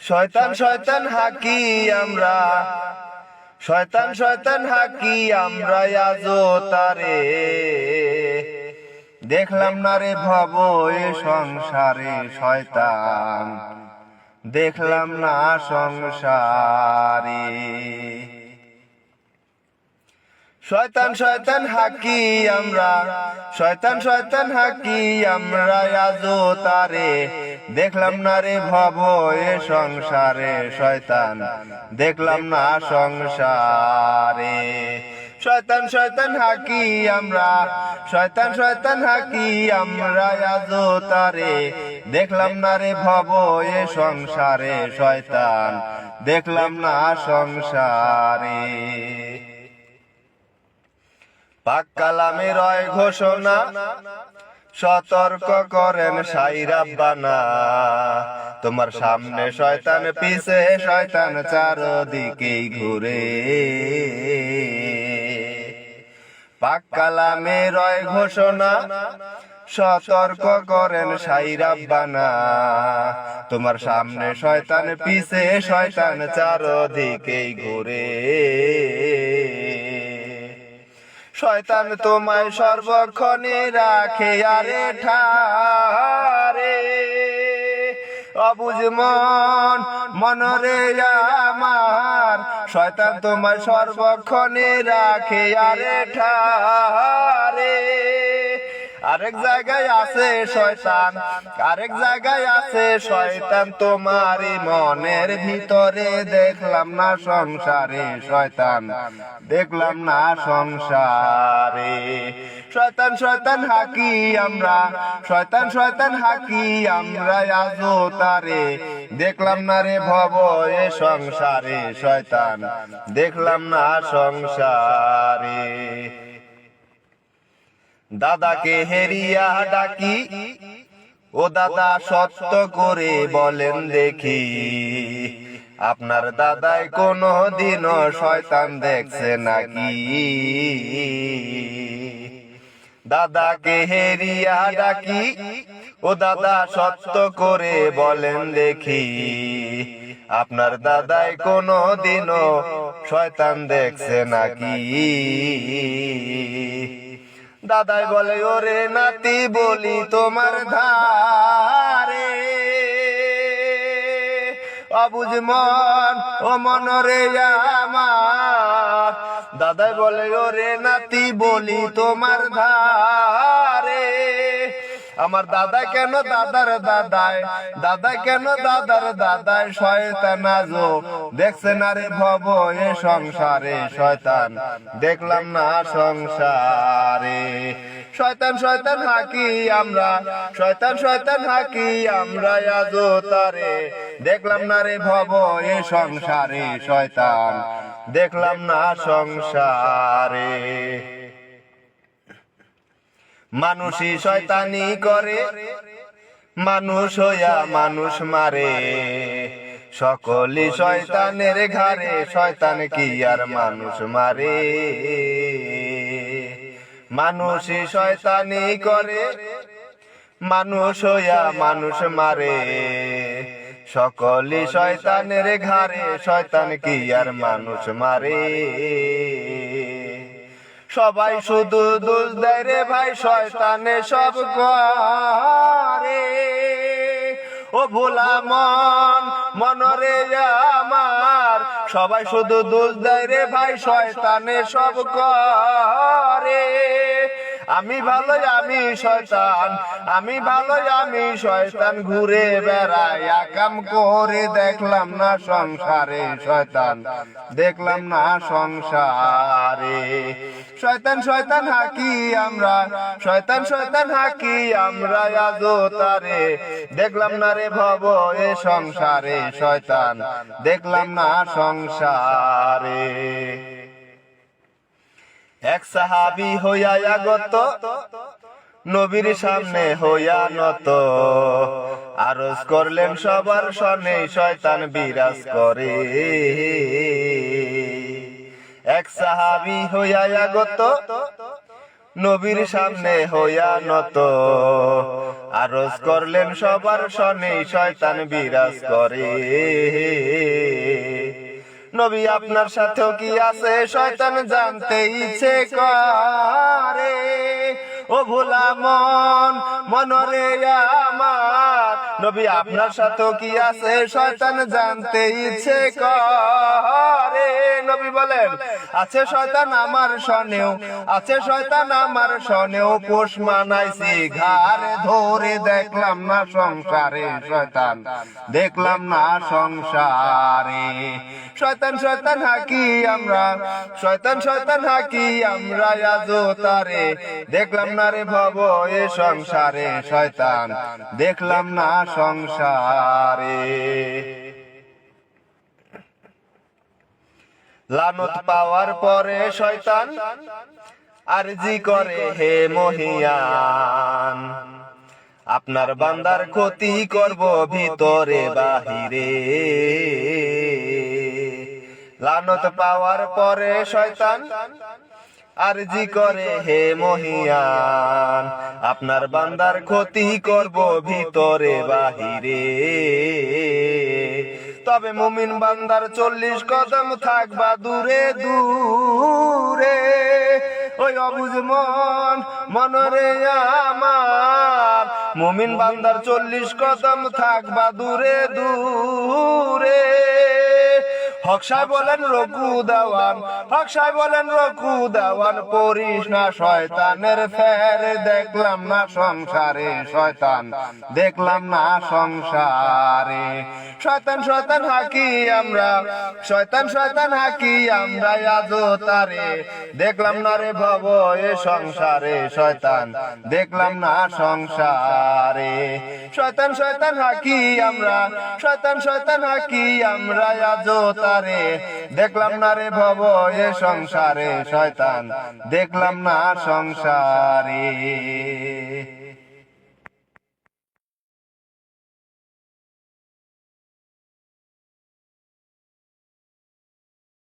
শয়তান শয়তান হাকি আমরা। শয়তান শয়তান হাকি আমরা আজো তারে। দেখলাম না রে ভব এ সংসারে শয়তান। দেখলাম না সংসারে। শয়তান শয়তান হাকি আমরা। শয়তান শয়তান হাকি আমরা আজো তারে। দেখলাম না রে ভব এ সংসারে শয়তান। দেখলাম না সংসারে। শয়তান শয়তান হাকি আমরা। শয়তান শয়তান হাকি আমরা আজো তারে। দেখলাম না রে ভব এ সংসারে শয়তান। দেখলাম না সংসারে। পাক রয় ঘোষণা, সতর্ক করেন সাইরাব্বানা তোমার সামনে শয়তান পিছে, শয়তান চারদিকেই ঘুরে। পাক কালামে রয় ঘোষণা, সতর্ক করেন সাইরাব্বানা তোমার সামনে শয়তান পিছে, শয়তান চারদিকেই ঘুরে। শয়তান তোমায় সর্বক্ষণে রাখে, আরে ঠারে অবুজ মন, মনরে আমার। শয়তান তোমায় সর্বক্ষণে রাখে, আরে ঠারে আরেক জায়গায় আছে শয়তান, আরেক জায়গায় আছে শয়তান। তোমারই মনের ভিতরে দেখলাম না সংসারে শয়তান, দেখলাম না সংসারে। শয়তান শয়তান হাকি আমরা, শয়তান শয়তান হাকি আমরা আজো তারে। দেখলাম না রে ভব এ সংসারে শয়তান, দেখলাম না সংসারে। দাদাকে হেরিয়া ডাকি। ও দাদা সত্য করে বলেন দেখি, আপনার দাদাই কোনো দিনও শয়তান দেখছে নাকি? দাদাকে হেরিয়া ডাকি, ও দাদা সত্য করে বলেন দেখি, আপনার দাদাই কোনো দিনও শয়তান দেখছে নাকি? দাদাই বলে, ওরে নাতি, বলি তোমার ধারে। অবুজ মন ও মনরে আমার। দাদাই বলে, ওরে নাতি, বলি তোমার ধারে। আমার দাদা কেন দাদার দাদাই? দাদা কেন দাদার দাদাই? শয়তান আজো। দেখছে না রে ভব, এ সংসারে শয়তান। দেখলাম না সংসারে। শয়তান শয়তান, হাকি আমরা। শয়তান শয়তান, হাকি আমরা আজো তারে। দেখলাম না রে ভব, এ সংসারে শয়তান। দেখলাম না সংসারে। মানুষই শয়তানি করে। মানুষ হইয়া মানুষ মারে। সকলি শয়তানের ঘাড়ে, শয়তান কি আর মানুষ মারে? মানুষই শয়তানি করে। মানুষ হইয়া মানুষ মারে। সকলি শয়তানের ঘাড়ে, শয়তান কি আর মানুষ মারে? সবাই শুধু দোষ দেয় রে ভাই শয়তানে সব করে ও ভোলা মন মনরে আমার। সবাই শুধু দোষ দেয় রে ভাই শয়তানে সব করে আমি ভালো আমি শয়তান। আমি ভালো আমি শয়তান। ঘুরে বেড়াই, আকাম করে দেখলাম না সংসারে শয়তান। দেখলাম না সংসারে। শয়তান শয়তান হাকি আমরা? শয়তান শয়তান হাকি আমরা? আজো তারে। দেখলাম না রে ভব, এ সংসারে শয়তান। দেখলাম না সংসারে। এক সাহাবি হইয়া আগত, নবীর সামনে হইয়া নত। আরজ করলেন, সবার সনে শয়তান বিরাজ করে। এক সাহাবি হইয়া আগত, নবীর সামনে হইয়া নত। আরজ করলেন, সবার সনে শয়তান বিরাজ করে। নবী আপনার সাথেও কি আছে? শয়তান জানতে ইচ্ছে করে। ও ভোলা মন মনরে আমার নবী আপনার সাথেও কি আছে? শয়তান জানতে ইচ্ছে করে। নবী বলেন, আছে শয়তান আমার সনেও আছে শয়তান আমার সনেও পোষ মানাইছি। ঘাড়ে ধরে দেখলাম না সংসারে শয়তান, দেখলাম না সংসারে। শয়তান শয়তান হাকি আমরা? শয়তান শয়তান হাকি আমরা আজো তারে? দেখলাম না রে ভব এ সংসারে শয়তান, দেখলাম না সংসারে। লানত পাওয়ার পরে শয়তান আরজি করে হে মহিয়ান। আপনার বান্দার ক্ষতি করব ভিতরে বাহিরে। লানত পাওয়ার পরে শয়তান আরজি করে হে মহিয়ান, আপনার বান্দার ক্ষতি করব ভিতরে বাহিরে। তবে মুমিন বান্দার চল্লিশ কদম থাকবা দূরে দূরে। ওই অবুজ মন, মনরে আমার। মুমিন বান্দার চল্লিশ কদম থাকবা দূরে দূরে। হক সাহেব বলেন রকু দেওয়ান। হক সাহেব বলেন রকু দেওয়ান পরিস না শয়তানের ফের। দেখলাম না সংসারে শয়তান, দেখলাম না সংসারে। শয়তান শয়তান, হাকি আমরা, শয়তান শয়তান, হাকি আমরা আজো তারে। দেখলাম না রে ভব, এ সংসারে শয়তান, দেখলাম না সংসারে। শয়তান শয়তান, হাকি আমরা, শয়তান শয়তান, হাকি আমরা আজো তারে দেখলাম না রে ভব এ সংসারে শয়তান। দেখলাম না সংসারে।